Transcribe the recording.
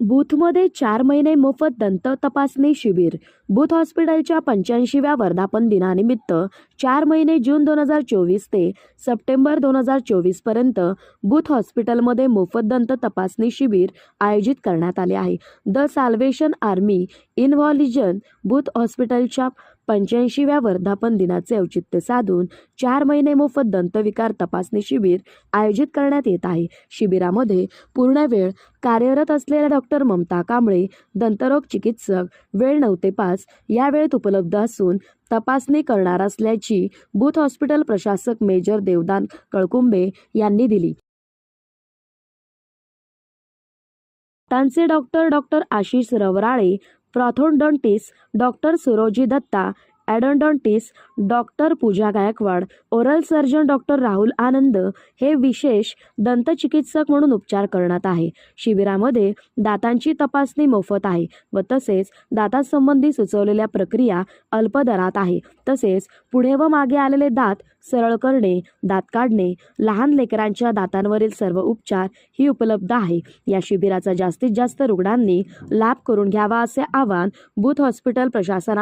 बूथमध्ये चार महिने मोफत दंत तपासणी शिबिर. बूथ हॉस्पिटलच्या पंच्याऐंशीव्या वर्धापन दिनानिमित्त चार महिने जून दोन हजार चोवीस ते सप्टेंबर दोन हजार चोवीसपर्यंत बूथ हॉस्पिटलमध्ये मोफत दंत तपासणी शिबिर आयोजित करण्यात आले आहे. The salvation army Evangeline Booth हॉस्पिटलच्या पंच्याऐंशीव्या वर्धापन दिनाचे औचित्य साधून चार महिने मोफत दंतविकार तपासणी शिबिर आयोजित करण्यात येत आहे. शिबिरामध्ये पूर्ण वेळ कार्यरत असलेल्या डॉक्टर ममता कांबळे दंतरोग चिकित्सक वेळ नऊ ते पाच या वेळेत उपलब्ध असून तपासणी करणार असल्याची बूथ हॉस्पिटल प्रशासक मेजर देवदान कळकुंबे यांनी दिली. त्यांचे doctor doctor Ashish Ravrale prosthodontist doctor Suroji Datta endodontist doctor Pooja Gaikwad oral surgeon doctor Rahul Anand हे विशेष दंतचिकित्सक म्हणून उपचार करण्यात आहे. शिबिरामध्ये दातांची तपासणी मोफत आहे व तसेच दातासंबंधी सुचवलेल्या प्रक्रिया अल्प दरात आहे. तसेच पुढे व मागे आलेले दात सरळ करणे दात काढणे लहान लेकरांच्या दातांवरील सर्व उपचार ही उपलब्ध आहे. या शिबिराचा जास्तीत जास्त रुग्णांनी लाभ करून घ्यावा असे आवाहन बूथ हॉस्पिटल प्रशासनाने